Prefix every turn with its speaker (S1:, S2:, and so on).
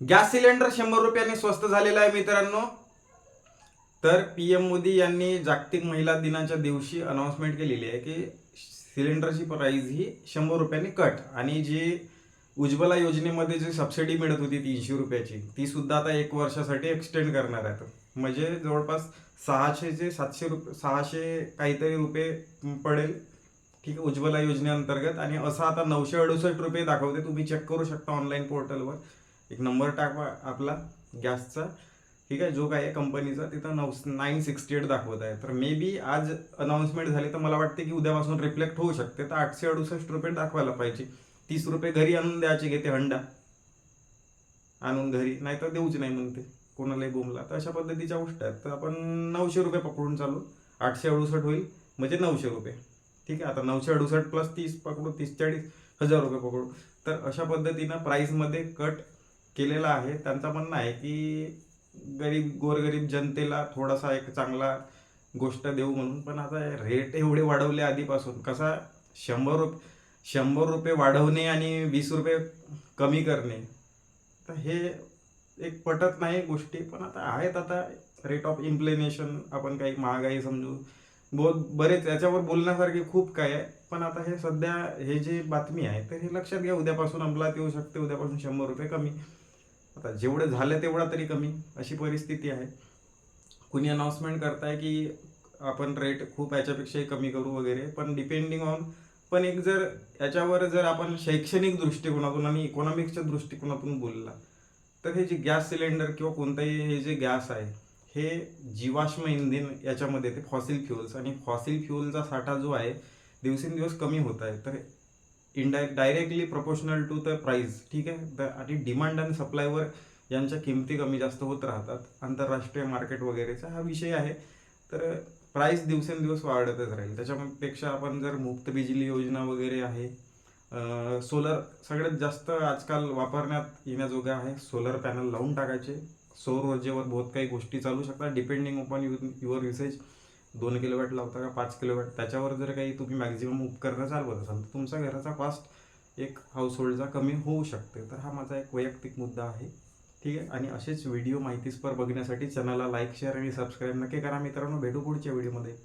S1: Gas cylinder शंभर रुपयांनी स्वस्त झालेला आहे मित्रांनो. तर पी एम मोदी यांनी जागतिक महिला दिनाच्या दिवशी अनाऊन्समेंट केलेली आहे की सिलेंडरची प्राईज ही शंभर रुपयांनी कट आणि जी उज्ज्वला योजनेमध्ये जी सबसिडी मिळत होती तीनशे रुपयाची ती सुद्धा आता एक वर्षासाठी एक्सटेंड करणार आहेत. म्हणजे जवळपास सहाशेचे सातशे रुपये सहाशे काहीतरी रुपये पडेल ठीक आहे उज्ज्वला योजनेअंतर्गत. आणि असं आता नऊशे अडुसष्ट रुपये दाखवते तुम्ही चेक करू शकता ऑनलाईन पोर्टलवर एक नंबर टाकवा आपला गॅसचा. ठीक आहे जो काय आहे कंपनीचा तिथं नऊ नाईन सिक्स्टी एट दाखवत आहे. तर मे बी आज अनाऊन्समेंट झाली तर मला वाटते की उद्यापासून रिफ्लेक्ट होऊ शकते. तर आठशे अडुसष्ट रुपये दाखवायला पाहिजे. तीस रुपये घरी आणून द्यायचे घेते हंडा. आणून घरी नाही तर देऊच नाही म्हणते कोणालाही बोमला तर अशा पद्धतीच्या गोष्ट आहेत. तर आपण नऊशे रुपये पकडून चालू. आठशे अडुसष्ट होईल म्हणजे नऊशे रुपये. ठीक आहे आता नऊशे अडुसष्ट प्लस तीस पकडू तीस चाळीस हजार रुपये पकडू. तर अशा पद्धतीनं प्राईसमध्ये कट केलेला आहे. त्यांचं म्हणणं आहे की गरीब गोरगरीब जनतेला थोडासा एक चांगला गोष्ट देऊ म्हणून. पण आता रेट एवढे वाढवले आधीपासून. कसा शंभर रुप शंभर रुपये वाढवणे आणि वीस रुपये कमी करणे तर हे एक पटत नाही गोष्टी. पण आता आहेत आता रेट ऑफ इम्प्लेनेशन आपण काही महागाई समजू. बहुत बरेच याच्यावर बोलण्यासारखे खूप काय आहे. पण आता हे सध्या हे जे बातमी आहे तर हे लक्षात घ्या. उद्यापासून अंमलात येऊ शकते. उद्यापासून शंभर रुपये कमी. आता जेवढं झालं तेवढा तरी कमी अशी परिस्थिती आहे. कुणी अनाऊन्समेंट करताय की आपण रेट खूप याच्यापेक्षाही कमी करू वगैरे पण डिपेंडिंग ऑन पण एक जर याच्यावर जर आपण शैक्षणिक दृष्टिकोनातून आणि इकॉनॉमिक्सच्या दृष्टिकोनातून बोलला तर हे जे गॅस सिलेंडर किंवा कोणताही हे जे गॅस आहे हे जीवाश्म इंधन याच्यामध्ये ते फॉसिल फ्युअल्स आणि फॉसिल फ्युअलचा साठा जो आहे दिवसेंदिवस कमी होत आहे. तर indirect directly proportional to the price ठीक आहे? आणि डिमांड आणि सप्लायवर यांच्या किमती कमी जास्त होत राहतात. आंतरराष्ट्रीय मार्केट वगैरेचा हा विषय आहे. तर प्राईस दिवसेंदिवस वाढतच राहील. त्याच्यापेक्षा आपण जर मुक्त बिजली योजना वगैरे आहे सोलर सगळ्यात जास्त आजकाल वापरण्यात येण्याजोगं आहे. सोलर पॅनल लावून टाकायचे. सौर ऊर्जेवर बहुत काही गोष्टी चालू शकतात. Depending upon you your usage दोन किलोवॅट लावता का पाच किलोवॅट? त्याच्यावर जर काही तुम्ही मॅक्झिमम उपकरणं चालवत असाल तर तुमचा घराचा कॉस्ट एक हाऊसहोल्डचा कमी होऊ शकते. तर हा माझा एक वैयक्तिक मुद्दा आहे. ठीक आहे? आणि असेच व्हिडिओ माहितीस्पर बघण्यासाठी चॅनलला लाईक शेअर आणि सबस्क्राईब नक्की करा मित्रांनो. भेटू पुढच्या व्हिडिओमध्ये